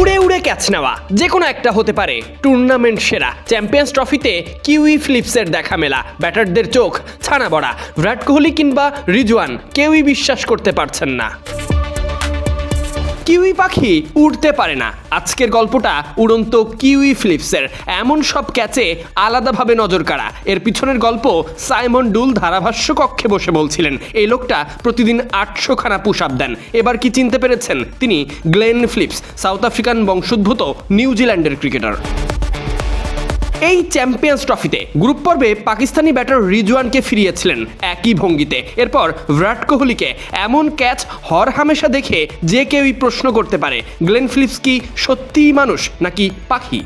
উড়ে উড়ে ক্যাচ নেওয়া। যে কোনো একটা হতে পারে। টুর্নামেন্ট সেরা। চ্যাম্পিয়ন্স ট্রফিতে কিউই ফিলিপসের দেখা মেলা। ব্যাটারদের চোখ ছানা বড়া। বিরাট কোহলি কিংবা রিজওয়ান কেউই বিশ্বাস করতে পারছেন না। কিউই পাখি উড়তে পারে না। আজকের গল্পটা উড়ন্ত কিউই ফ্লিপসের। এমন সব ক্যাচে আলাদাভাবে নজর কাড়া। এর পিছনের গল্প সাইমন ডুল ধারাভাষ্য কক্ষে বসে বলছিলেন। এই লোকটা প্রতিদিন আটশো খানা পুশ আপ দেন। এবার কি চিনতে পেরেছেন? তিনি গ্লেন ফ্লিপস, সাউথ আফ্রিকান বংশোদ্ভূত নিউজিল্যান্ডের ক্রিকেটার। এই চ্যাম্পিয়ন্স ট্রফিতে গ্রুপ পর্বে পাকিস্তানি ব্যাটার রিজওয়ানকে ফিরিয়েছিলেন একই ভঙ্গিতে। এরপর বিরাট কোহলিকে এমন ক্যাচ হর হামেশা দেখে যে কেউই প্রশ্ন করতে পারে, গ্লেন ফিলিপস কি সত্যিই মানুষ নাকি পাখি?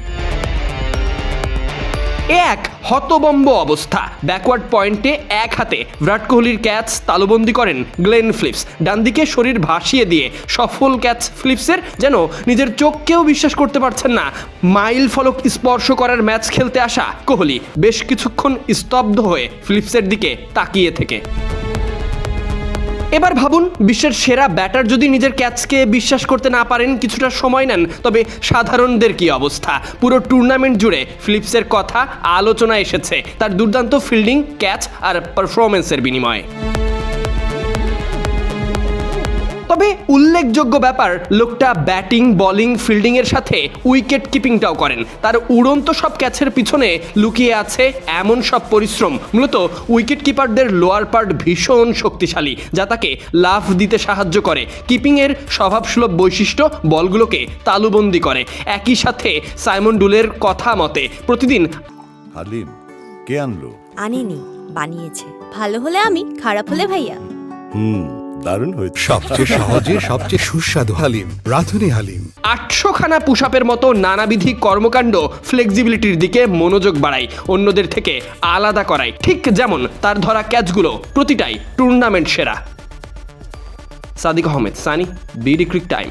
এক হতবম্ব অবস্থা। ব্যাকওয়ার্ড পয়েন্টে এক হাতে বিরাট কোহলির ক্যাচ তালুবন্দি করেন গ্লেন ফ্লিপস ডান দিকে শরীর ভাসিয়ে দিয়ে সফল ক্যাচ ফ্লিপসের যেন নিজের চোখকেও বিশ্বাস করতে পারছেন না। মাইল ফলক স্পর্শ করার ম্যাচ খেলতে আসা কোহলি। বেশ কিছুক্ষণ স্তব্ধ হয়ে ফ্লিপসের দিকে তাকিয়ে থেকে। এবার ভাবুন, বিশ্বের সেরা ব্যাটার যদি নিজের ক্যাচকে বিশ্বাস করতে না পারেন, কিছুটা সময় নেন, তবে সাধারণদের কি অবস্থা? পুরো টুর্নামেন্ট জুড়ে ফিলিপসের কথা আলোচনা এসেছে। তার দুর্দান্ত ফিল্ডিং ক্যাচ আর পারফরমেন্সের বিনিময়ে। তবে উল্লেখযোগ্য ব্যাপার লোকটা ব্যাটিং বোলিং ফিল্ডিং এর সাথে উইকেট কিপিংটাও করেন। তার উড়ন্ত সব ক্যাচের পিছনে লুকিয়ে আছে এমন সব পরিশ্রম। মূলত উইকেট কিপারদের লোয়ার পার্ট ভীষণ শক্তিশালী যা তাকে লাফ দিতে সাহায্য করে। কিপিং এর স্বভাবসুলভ বৈশিষ্ট্য বলগুলোকে তালুবন্দি করে। একই সাথে সাইমন ডুলের কথা মতে প্রতিদিন হালিম কে আনলো? আনিনি বানিয়েছে। ভালো হলে আমি খারাপ হলে ভাইয়া। হুম দারুণ হয়েছে। সবচেয়ে সহজে সবচেয়ে সুস্বাদু হালিম রাঁধুনি হালিম। আটশো খানা পুষাপের মতো নানাবিধি কর্মকাণ্ড ফ্লেক্সিবিলিটির দিকে মনোযোগ বাড়ায় অন্যদের থেকে আলাদা করায় ঠিক যেমন তার ধরা ক্যাচগুলো প্রতিটাই টুর্নামেন্ট সেরা। Sadiq Ahmed Sunny BD Cric Time.